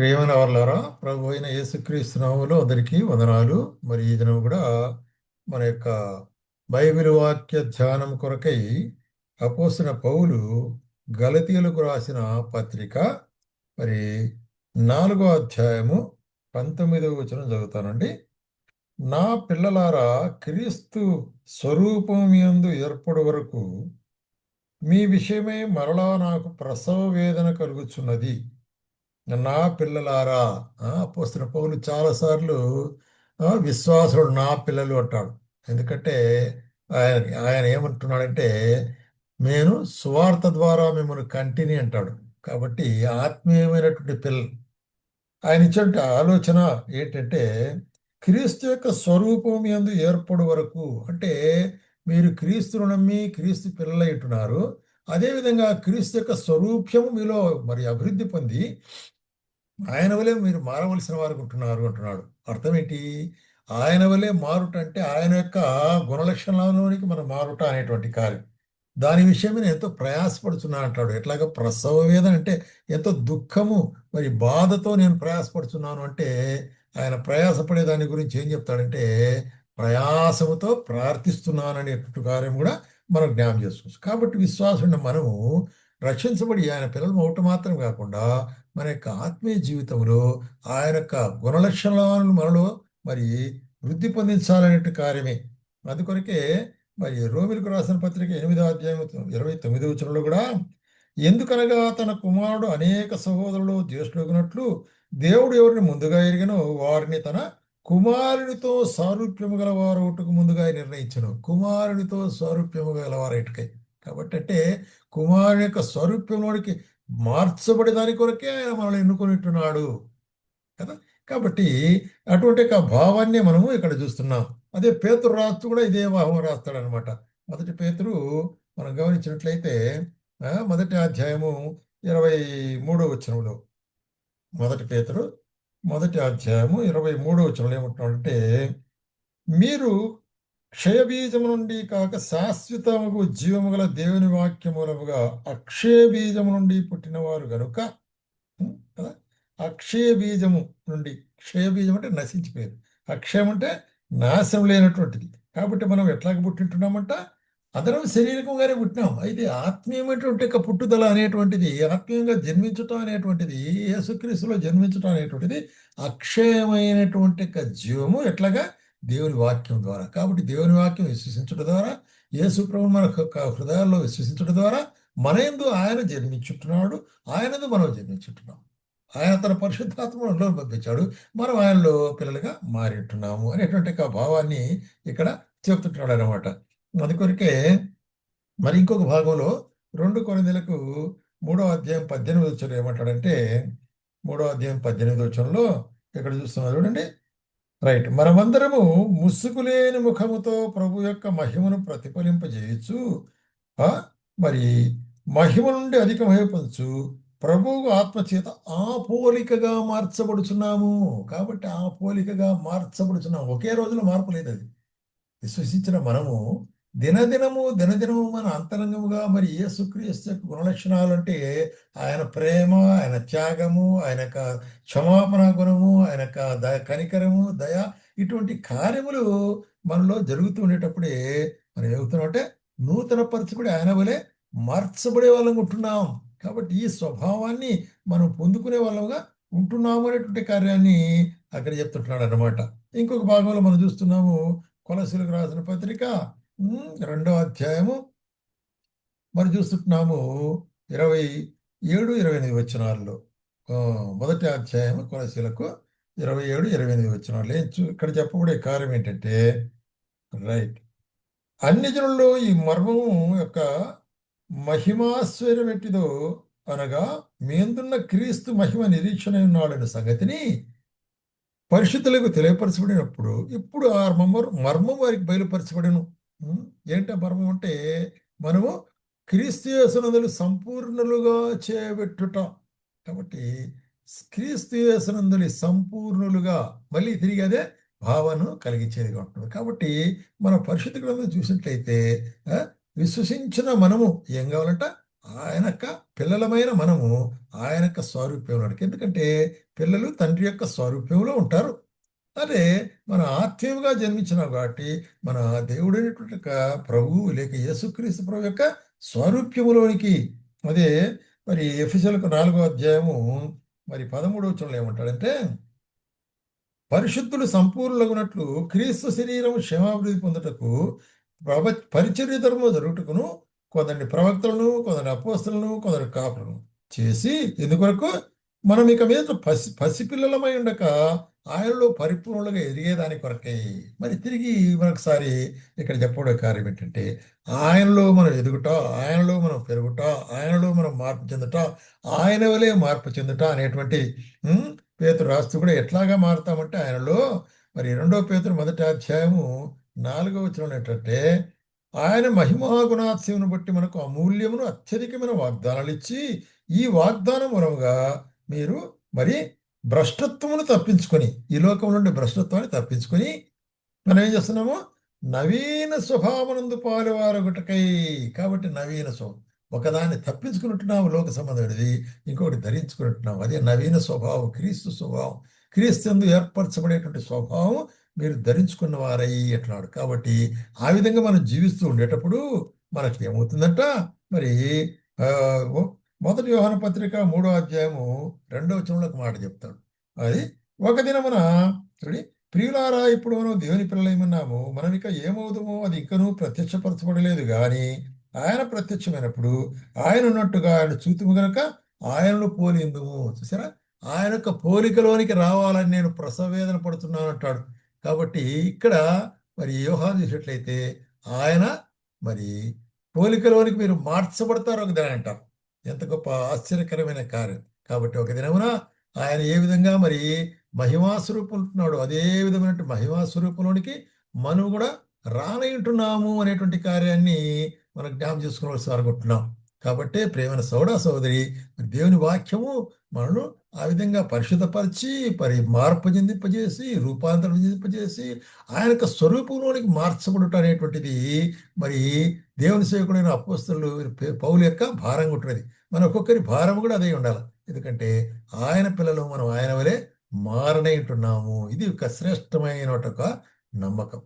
ప్రియమైన వాళ్ళారా ప్రభు అయిన యేసుక్రీస్తు నామములో అందరికీ వందనాలు. మరి ఈ దినం కూడా మన యొక్క బైబిల్ వాక్య ధ్యానం కొరకై అపోసిన పౌలు గలతీలకు రాసిన పత్రిక మరి నాలుగో అధ్యాయము పంతొమ్మిదవ వచనం చదువుతానండి. నా పిల్లలారా క్రీస్తు స్వరూపం యందు ఏర్పడు వరకు మీ విషయమై మరలా నాకు ప్రసవ వేదన కలుగుచున్నది. నా పిల్లలారా అపోస్తున్న పౌలు చాలాసార్లు విశ్వాసుడు నా పిల్లలు అంటాడు. ఎందుకంటే ఆయన ఆయన ఏమంటున్నాడంటే నేను సువార్త ద్వారా మిమ్మల్ని కంటిని అంటాడు. కాబట్టి ఆత్మీయమైనటువంటి పిల్లలు. ఆయన ఇచ్చే ఆలోచన ఏంటంటే క్రీస్తు యొక్క స్వరూపం ఎందు ఏర్పడు వరకు అంటే మీరు క్రీస్తును నమ్మి క్రీస్తు పిల్లలైంటున్నారు అదేవిధంగా క్రీస్తు యొక్క స్వరూప్యము మీలో మరి అభివృద్ధి పొంది ఆయన వలె మీరు మారవలసిన వారు ఉంటున్నారు అంటున్నాడు. అర్థం ఏంటి? ఆయన వలె మారుట అంటే ఆయన యొక్క గుణలక్షణంలోనికి మనం మారుట అనేటువంటి కార్యం. దాని విషయమే నేను ఎంతో ప్రయాసపడుతున్నా అంటాడు. ఎట్లాగా ప్రసవ వేదన అంటే ఎంతో దుఃఖము మరి బాధతో నేను ప్రయాసపడుతున్నాను అంటే ఆయన ప్రయాసపడే దాని గురించి ఏం చెప్తాడంటే ప్రయాసముతో ప్రార్థిస్తున్నాను అనేటువంటి కార్యం కూడా మనం జ్ఞానం చేసుకోవచ్చు. కాబట్టి విశ్వాసం మనము రక్షించబడి ఆయన పిల్లలు ఒకటి మాత్రం కాకుండా మన యొక్క ఆత్మీయ జీవితంలో ఆయన యొక్క గుణలక్షణాలను మనలో మరి వృద్ధి పొందించాలనే కార్యమే. అందుకొరకే మరి రోమిలకు రాసిన పత్రిక ఎనిమిదో అధ్యాయం ఇరవై తొమ్మిదో వచనంలో కూడా ఎందుకనగా తన కుమారుడు అనేక సహోదరులు జ్యేష్ఠులగునట్లు దేవుడు ఎవరిని ముందుగా ఎరిగనో వారిని తన కుమారునితో సారూప్యము గలవారు ఒకటికి ముందుగా నిర్ణయించను. కుమారునితో సారూప్యము గల వారైటకై కాబట్టి అంటే కుమారుని యొక్క స్వరూప్యంలోనికి మార్చబడి దాని కొరకే ఆయన మనల్ని ఎన్నుకొనిట్టున్నాడు కదా? కాబట్టి అటువంటి ఒక భావాన్ని మనము ఇక్కడ చూస్తున్నాం. అదే పేతురు రాస్తూ కూడా ఇదే భావం రాస్తాడనమాట. మొదటి పేతురు మనం గమనించినట్లయితే మొదటి అధ్యాయము ఇరవై మూడో వచనంలో. మొదటి పేతురు మొదటి అధ్యాయము ఇరవై మూడో వచనంలో ఏమంటున్నాడంటే మీరు క్షయబీజము నుండి కాక శాశ్వతముకు జీవము గల దేవుని వాక్యమూలముగా అక్షయ బీజము నుండి పుట్టినవారు గనుక కదా? అక్షయ బీజము నుండి క్షయ బీజం అంటే నశించిపోయేది అక్షయం అంటే నాశనం లేనటువంటిది. కాబట్టి మనం ఎట్లాగ పుట్టింటున్నామంట? అందరం శరీరకంగానే పుట్టినాం. అయితే ఆత్మీయమైనటువంటి ఒక పుట్టుదల అనేటువంటిది ఆత్మీయంగా జన్మించటం అనేటువంటిది యేసుక్రీస్తులో జన్మించటం అనేటువంటిది అక్షయమైనటువంటి ఒక జీవము ఎట్లాగా? దేవుని వాక్యం ద్వారా. కాబట్టి దేవుని వాక్యం విశ్వసించడం ద్వారా యేసు ప్రభు మన యొక్క హృదయాల్లో విశ్వసించడం ద్వారా మన యందు ఆయన జన్మించుంటున్నాడు ఆయనదు మనం జన్మించుంటున్నాం ఆయన తన పరిశుద్ధాత్మలో పంపించాడు. మనం ఆయనలో పిల్లలుగా మారింటున్నాము అనేటువంటి ఒక భావాన్ని ఇక్కడ చెప్తుంటున్నాడు అనమాట అందుకొరకే మరి ఇంకొక భాగంలో రెండు కొరిందలకు మూడో అధ్యాయం పద్దెనిమిది వచ్చారు ఏమంటాడంటే మూడో అధ్యాయం పద్దెనిమిది వచ్చంలో ఇక్కడ చూస్తున్నారు చూడండి. రైట్. మనమందరము ముసుగులేని ముఖముతో ప్రభు యొక్క మహిమను ప్రతిఫలింపజేయచ్చు. మరి మహిమ నుండి అధిక మహిమ ప్రభువు ఆత్మచేత ఆ పోలికగా మార్చబడుచున్నాము. కాబట్టి ఆ పోలికగా మార్చబడుచున్నాము. ఒకే రోజులో మార్పు లేదు అది. విశ్వసించిన మనము దినదినము దినదినము మన అంతరంగముగా మరి యేసుక్రీస్తు యొక్క గుణలక్షణాలు అంటే ఆయన ప్రేమ ఆయన త్యాగము ఆయన యొక్క క్షమాపణ గుణము ఆయన యొక్క ద కనికరము దయ ఇటువంటి కార్యములు మనలో జరుగుతూ ఉండేటప్పుడే మనం ఏమవుతున్నామంటే నూతన పరిస్థితి ఆయన వలె మార్చబడే వాళ్ళం ఉంటున్నాం. కాబట్టి ఈ స్వభావాన్ని మనం పొందుకునే వాళ్ళంగా ఉంటున్నాము అనేటువంటి కార్యాన్ని అక్కడ చెప్తుంటున్నాడు అనమాట ఇంకొక భాగంలో మనం చూస్తున్నాము కొలసీలకు రాసిన పత్రిక రెండో అధ్యాయము. మరి చూస్తున్నాము ఇరవై ఏడు ఇరవై ఎనిమిది వచనాల్లో. మొదటి అధ్యాయము కొలసీలకు ఇరవై ఏడు ఇరవై ఎనిమిది వచనాలు ఏం చూ- ఇక్కడ చెప్పబడే కార్యం ఏంటంటే రైట్. అన్ని జనుల్లో ఈ మర్మము యొక్క మహిమాశ్వర్యం ఎట్టిదో అనగా మీందున్న క్రీస్తు మహిమ నిరీక్షణ ఉన్నాడనే సంగతిని పరిశుద్ధులకు తెలియపరచబడినప్పుడు ఇప్పుడు ఆ మర్మం మర్మం వారికి బయలుపరచబడను. ఏంటి ఆ మర్మం అంటే మనము క్రీస్తు యేసునందులు సంపూర్ణులుగా చేయబెట్టుట కాబట్టి క్రీస్తు యేసునందులి సంపూర్ణులుగా మళ్ళీ తిరిగి అదే భావన కలిగించేదిగా ఉంటుంది. కాబట్టి మన పరిశుద్ధ గ్రంథం చూసినట్లయితే విశ్వసించిన మనము ఏం కావాలంట? ఆయన యొక్క పిల్లలమైన మనము ఆయన యొక్క స్వారూప్యంలో ఎందుకంటే పిల్లలు తండ్రి యొక్క స్వరూప్యంలో ఉంటారు. అదే మన ఆత్మీయంగా జన్మించినాం కాబట్టి మన దేవుడైనటువంటి ప్రభువు లేక యేసుక్రీస్తు ప్రభు యొక్క స్వరూప్యములోనికి. అదే మరి ఎఫిసలకు నాలుగో అధ్యాయము మరి పదమూడవ చూడలు ఏమంటాడంటే పరిశుద్ధులు సంపూర్ణులగునట్లు క్రీస్తు శరీరం క్షమాభివృద్ధి పొందుటకు ప్రవ పరిచర్య ధర్మం జరుగుటకును కొందరిని ప్రవక్తలను కొందరి అపోస్తులను కొందరు కాపులను చేసి ఎందుకొరకు? మనం ఇక మీద పసి పసిపిల్లలమై ఉండక ఆయనలో పరిపూర్ణలుగా ఎదిగేదాని కొరకై మరి తిరిగి మరొకసారి ఇక్కడ చెప్పడం కార్యం ఏంటంటే ఆయనలో మనం ఎదుగుట ఆయనలో మనం పెరుగుట ఆయనలో మనం మార్పు చెందుట ఆయన వలే మార్పు చెందుట అనేటువంటి పేతురు రాస్తూ కూడా ఎట్లాగా మారుతామంటే ఆయనలో మరి రెండో పేతురు మొదటి అధ్యాయము నాలుగో వచనం ఏంటంటే ఆయన మహిమాగుణాత్సవును బట్టి మనకు అమూల్యమును అత్యధికమైన వాగ్దానాలు ఇచ్చి ఈ వాగ్దానం మూలముగా మీరు మరి భ్రష్టత్వమును తప్పించుకొని ఈ లోకం నుండి భ్రష్టత్వాన్ని తప్పించుకొని మనం ఏం చేస్తున్నాము? నవీన స్వభావనందు పాలువారొకటికై కాబట్టి నవీన స్వభావం. ఒకదాన్ని తప్పించుకున్నట్టున్నాము లోక సంబంధమైనది ఇంకొకటి ధరించుకున్నట్టున్నాము. అదే నవీన స్వభావం క్రీస్తు స్వభావం. క్రీస్తు యందు ఏర్పరచబడేటువంటి స్వభావం మీరు ధరించుకున్న వారై అంటున్నాడు. కాబట్టి ఆ విధంగా మనం జీవిస్తూ ఉండేటప్పుడు మనకి ఏమవుతుందంట? మరి ఓ- మొదటి వ్యవహార పత్రిక మూడో అధ్యాయము రెండో వచనంలో మాట చెప్తాడు. అది ఒక దినమున చూడి ప్రియులారా ఇప్పుడు మనం దేవుని పిల్లలేమన్నాము మనం ఇక ఏమవుతామో అది ఇంకనూ ప్రత్యక్షపరచబడలేదు కానీ ఆయన ప్రత్యక్షమైనప్పుడు ఆయన ఉన్నట్టుగా ఆయన చూతుము గనక ఆయనను పోలిందుము. చూసారా? ఆయన యొక్క పోలికలోనికి రావాలని నేను ప్రసవేదన పడుతున్నాను అంటాడు. కాబట్టి ఇక్కడ మరి యోహాను చూసినట్లయితే ఆయన మరి పోలికలోనికి మీరు మార్చబడతారు ఒక దాని అంటారు. ఎంత గొప్ప ఆశ్చర్యకరమైన కార్యం. కాబట్టి ఒక దినమున ఆయన ఏ విధంగా మరి మహిమా స్వరూపం ఉంటున్నాడు అదే విధమైన మహిమా స్వరూపంలోనికి మనం కూడా రానయింటున్నాము అనేటువంటి కార్యాన్ని మనం జ్ఞాపం చేసుకోవాల్సి అనుకుంటున్నాం కాబట్టి ప్రేమైన సౌడా సోదరి దేవుని వాక్యము మనను ఆ విధంగా పరిశుద్ధపరిచి మరి మార్పు చెందింపజేసి రూపాంతరం చెందింపజేసి ఆయన యొక్క స్వరూపంలోనికి మార్చబడటం అనేటువంటిది మరి దేవుని సేవకుడైన అపోస్తలు పౌలు యొక్క భారంగా ఉంటున్నది మన ఒక్కొక్కరి భారం కూడా అదే ఉండాలి. ఎందుకంటే ఆయన పిల్లలు మనం ఆయన వలె మారనే ఉంటున్నాము. ఇది ఒక శ్రేష్టమైన ఒక నమ్మకం.